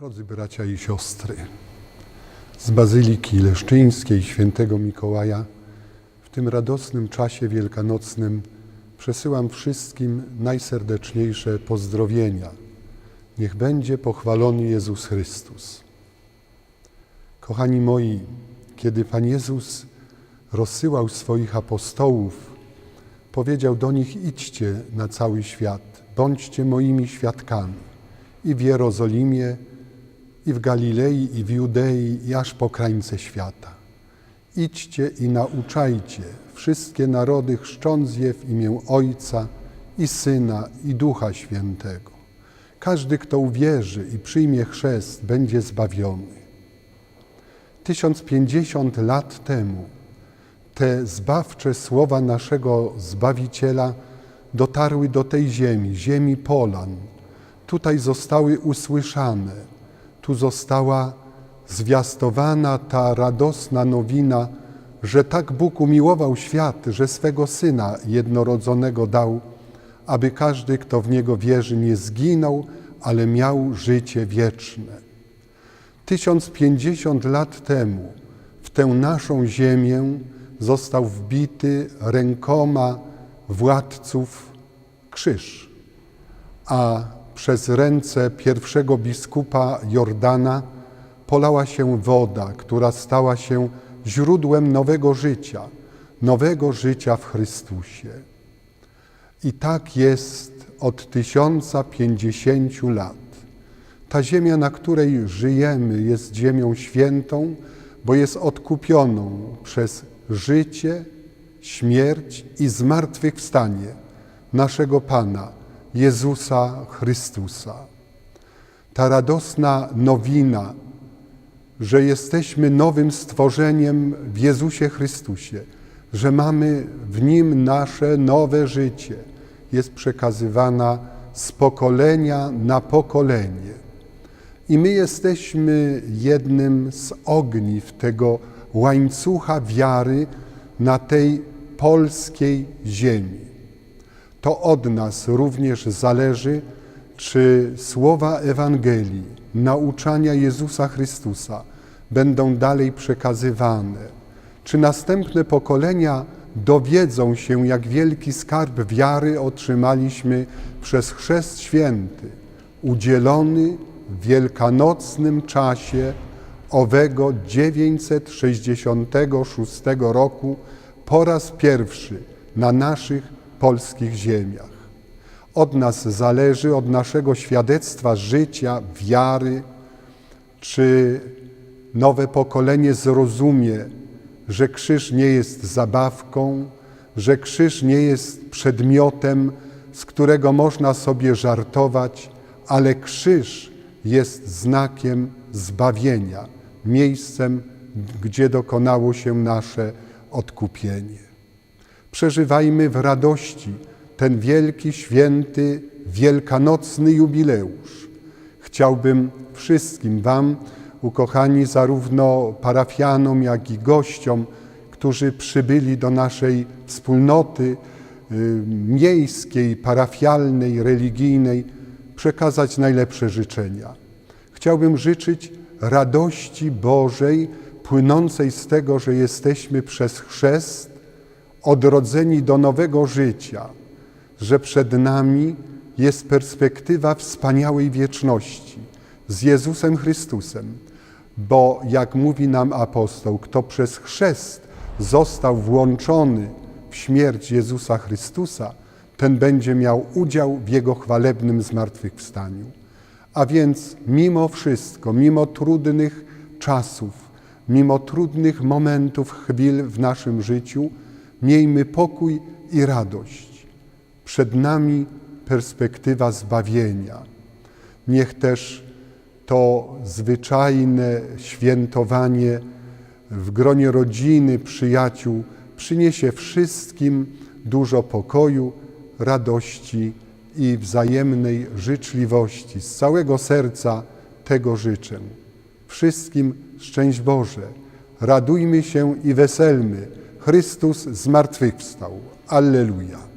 Drodzy bracia i siostry, z Bazyliki Leszczyńskiej świętego Mikołaja w tym radosnym czasie wielkanocnym przesyłam wszystkim najserdeczniejsze pozdrowienia. Niech będzie pochwalony Jezus Chrystus. Kochani moi, kiedy Pan Jezus rozsyłał swoich apostołów, powiedział do nich: idźcie na cały świat, bądźcie moimi świadkami i w Jerozolimie, i w Galilei, i w Judei, i aż po krańce świata. Idźcie i nauczajcie wszystkie narody, chrzcząc je w imię Ojca i Syna i Ducha Świętego. Każdy, kto uwierzy i przyjmie chrzest, będzie zbawiony. 1050 lat temu te zbawcze słowa naszego Zbawiciela dotarły do tej ziemi, ziemi Polan. Tutaj zostały usłyszane, tu została zwiastowana ta radosna nowina, że tak Bóg umiłował świat, że swego Syna jednorodzonego dał, aby każdy, kto w Niego wierzy, nie zginął, ale miał życie wieczne. 1050 lat temu w tę naszą ziemię został wbity rękoma władców krzyż, a przez ręce pierwszego biskupa Jordana polała się woda, która stała się źródłem nowego życia, nowego życia w Chrystusie. I tak jest od 1050 lat. Ta ziemia, na której żyjemy, jest ziemią świętą, bo jest odkupioną przez życie, śmierć i zmartwychwstanie naszego Pana, Jezusa Chrystusa. Ta radosna nowina, że jesteśmy nowym stworzeniem w Jezusie Chrystusie, że mamy w Nim nasze nowe życie, jest przekazywana z pokolenia na pokolenie. I my jesteśmy jednym z ogniw tego łańcucha wiary na tej polskiej ziemi. To od nas również zależy, czy słowa Ewangelii, nauczania Jezusa Chrystusa będą dalej przekazywane, czy następne pokolenia dowiedzą się, jak wielki skarb wiary otrzymaliśmy przez Chrzest Święty, udzielony w wielkanocnym czasie owego 966 roku po raz pierwszy na naszych polskich ziemiach. Od nas zależy, od naszego świadectwa życia, wiary, czy nowe pokolenie zrozumie, że krzyż nie jest zabawką, że krzyż nie jest przedmiotem, z którego można sobie żartować, ale krzyż jest znakiem zbawienia, miejscem, gdzie dokonało się nasze odkupienie. Przeżywajmy w radości ten wielki, święty, wielkanocny jubileusz. Chciałbym wszystkim Wam, ukochani zarówno parafianom, jak i gościom, którzy przybyli do naszej wspólnoty y, miejskiej, parafialnej, religijnej, przekazać najlepsze życzenia. Chciałbym życzyć radości Bożej płynącej z tego, że jesteśmy przez chrzest odrodzeni do nowego życia, że przed nami jest perspektywa wspaniałej wieczności z Jezusem Chrystusem, bo jak mówi nam apostoł, kto przez chrzest został włączony w śmierć Jezusa Chrystusa, ten będzie miał udział w Jego chwalebnym zmartwychwstaniu. A więc mimo wszystko, mimo trudnych czasów, mimo trudnych momentów, chwil w naszym życiu, miejmy pokój i radość. Przed nami perspektywa zbawienia. Niech też to zwyczajne świętowanie w gronie rodziny, przyjaciół przyniesie wszystkim dużo pokoju, radości i wzajemnej życzliwości. Z całego serca tego życzę. Wszystkim szczęść Boże. Radujmy się i weselmy. Chrystus zmartwychwstał. Alleluja.